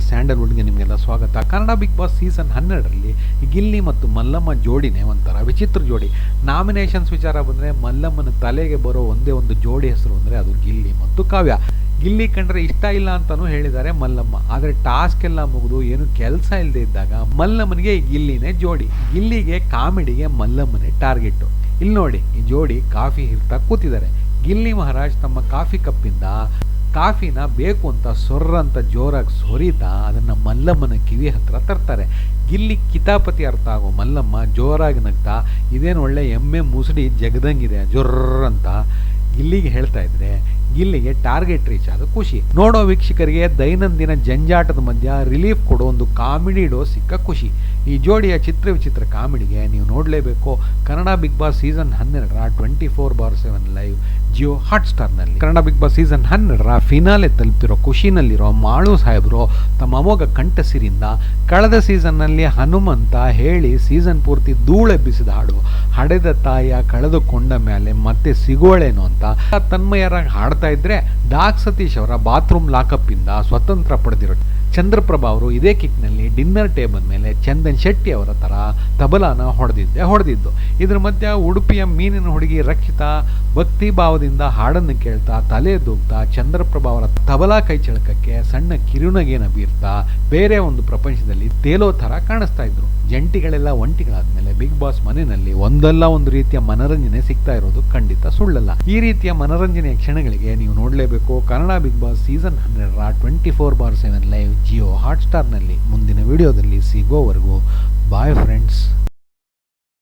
ಸ್ವಾಗತ. Kannada big boss season ಹನ್ನೆರಡರಲ್ಲಿ ಗಿಲ್ಲಿ ಮತ್ತು ಮಲ್ಲಮ್ಮ ಜೋಡಿನೇ ಒಂಥರ ವಿಚಿತ್ರ ಜೋಡಿ. ನಾಮಿನೇಷನ್ಸ್ ವಿಚಾರ ಬಂದರೆ ಮಲ್ಲಮ್ಮನ ತಲೆಗೆ ಬರೋ ಒಂದೇ ಒಂದು ಜೋಡಿ ಹೆಸರು ಅಂದರೆ ಅದು ಗಿಲ್ಲಿ ಮತ್ತು ಕಾವ್ಯ. ಗಿಲ್ಲಿ ಕಂಡ್ರೆ ಇಷ್ಟ ಇಲ್ಲ ಅಂತಲೂ ಹೇಳಿದ್ದಾರೆ ಮಲ್ಲಮ್ಮ. ಆದರೆ ಟಾಸ್ಕ್ ಎಲ್ಲ ಮುಗಿದು ಏನು ಕೆಲಸ ಇಲ್ಲದೆ ಇದ್ದಾಗ ಮಲ್ಲಮ್ಮನಿಗೆ ಗಿಲ್ಲಿನೇ ಜೋಡಿ. ಗಿಲ್ಲಿಗೆ ಕಾಮಿಡಿಗೆ ಮಲ್ಲಮ್ಮನೇ ಟಾರ್ಗೆಟ್ಟು ಇಲ್ಲಿ ನೋಡಿ ಈ ಜೋಡಿ ಕಾಫಿ ಹಿರ್ತಾ ಕೂತಿದ್ದಾರೆ. ಗಿಲ್ಲಿ ಮಹಾರಾಜ್ ತಮ್ಮ ಕಾಫಿ ಕಪ್ಪಿಂದ ಕಾಫಿನ ಬೇಕು ಅಂತ ಸೊರ್ರಂತ ಜೋರಾಗಿ ಸೊರಿತಾ ಅದನ್ನು ಮಲ್ಲಮ್ಮನ ಕಿವಿ ಹತ್ರ ತರ್ತಾರೆ. ಗಿಲ್ಲಿ ಕಿತಾಪತಿ ಅರ್ಥ ಆಗೋ ಮಲ್ಲಮ್ಮ ಜೋರಾಗಿ ನಗ್ತಾ, ಇದೇನು ಒಳ್ಳೆ ಎಮ್ಮೆ ಮುಸುಡಿ ಜಗದಂಗಿದೆ ಜೊರ್ರ ಅಂತ ಗಿಲ್ಲಿಗೆ ಹೇಳ್ತಾ ಇದ್ರೆ ಗಿಲ್ಲಿಗೆ ಟಾರ್ಗೆಟ್ ರೀಚ್ ಆದ ಖುಷಿ. ನೋಡೋ ವೀಕ್ಷಕರಿಗೆ ದೈನಂದಿನ ಜಂಜಾಟದ ಮಧ್ಯ ರಿಲೀಫ್ ಕೊಡೋ ಒಂದು ಕಾಮಿಡಿ ಡೋ ಸಿಕ್ಕ ಖುಷಿ. ಈ ಜೋಡಿಯ ಚಿತ್ರ ವಿಚಿತ್ರ ಕಾಮಿಡಿಗೆ ನೀವು ನೋಡಲೇಬೇಕು. ಕನ್ನಡ ಬಿಗ್ ಬಾಸ್ ಸೀಸನ್ ಹನ್ನೆರಡರ twenty four bar seven live Jio ಹಾಟ್ಸ್ಟಾರ್ನಲ್ಲಿ. ಕನ್ನಡ ಬಿಗ್ ಬಾಸ್ ಸೀಸನ್ ಹನ್ನೆರಡರ ಫಿನಾಲೆ ತಲುಪಿರೋ ಖುಷಿನಲ್ಲಿರೋ ಮಾಳು ಸಾಹೇಬರು ತಮ್ಮ ಅಮೋಘ ಕಂಠಸಿರಿಂದ ಕಳೆದ ಸೀಸನ್ನಲ್ಲಿ ಹನುಮಂತ ಹೇಳಿ ಸೀಸನ್ ಪೂರ್ತಿ ಧೂಳೆಬ್ಬಿಸಿದ ಹಾಡು. ಹಡೆದ ತಾಯಿಯ ಕಳೆದುಕೊಂಡ ಮೇಲೆ ಮತ್ತೆ ಸಿಗೋಳೇನು ಅಂತ ತನ್ಮಯರಾಗಿ ಹಾಡ್ತಾ ಇದ್ರೆ ಡಾಕ್ ಸತೀಶ್ ಅವರ ಬಾತ್ರೂಮ್ ಲಾಕಪ್ ಇಂದ ಸ್ವತಂತ್ರ ಪಡೆದಿರೋ ಚಂದ್ರಪ್ರಭಾ ಅವರು ಇದೇ ಕಿಕ್ನಲ್ಲಿ ಡಿನ್ನರ್ ಟೇಬಲ್ ಮೇಲೆ ಚಂದನ್ ಶೆಟ್ಟಿ ಅವರ ಥರ ತಬಲಾನ ಹೊಡೆದಿದ್ದೆ, ಹೊಡೆದಿದ್ದು. ಇದ್ರ ಮಧ್ಯೆ ಉಡುಪಿಯ ಮೀನಿನ ಹುಡುಗಿ ರಕ್ಷಿತಾ ಭಕ್ತಿ ಭಾವದಿಂದ ಹಾಡನ್ನು ಕೇಳ್ತಾ ತಲೆ ದೂಗ್ತಾ ಚಂದ್ರಪ್ರಭಾ ಅವರ ತಬಲಾ ಕೈ ಚಳಕಕ್ಕೆ ಸಣ್ಣ ಕಿರುನಗೇನ ಬೀರ್ತಾ ಬೇರೆ ಒಂದು ಪ್ರಪಂಚದಲ್ಲಿ ತೇಲೋ ಥರ ಕಾಣಿಸ್ತಾ ಇದ್ರು. ಜಂಟಿಗಳೆಲ್ಲ ಒಂಟಿಗಳಾದ ಮೇಲೆ ಬಿಗ್ ಬಾಸ್ ಮನೆಯಲ್ಲಿ ಒಂದಲ್ಲ ಒಂದು ರೀತಿಯ ಮನರಂಜನೆ ಸಿಗ್ತಾ ಇರೋದು ಖಂಡಿತ ಸುಳ್ಳಲ್ಲ. ಈ ರೀತಿಯ ಮನರಂಜನೆಯ ಕ್ಷಣಗಳಿಗೆ ನೀವು ನೋಡಲೇಬೇಕು ಕನ್ನಡ ಬಿಗ್ ಬಾಸ್ ಸೀಸನ್ ಹನ್ನೆರಡರ twenty four bar seven live. Jio ಹಾಟ್ಸ್ಟಾರ್ನಲ್ಲಿ ಮುಂದಿನ ವಿಡಿಯೋದಲ್ಲಿ ಸಿಗೋವರೆಗೂ ಬಾಯ್ ಫ್ರೆಂಡ್ಸ್.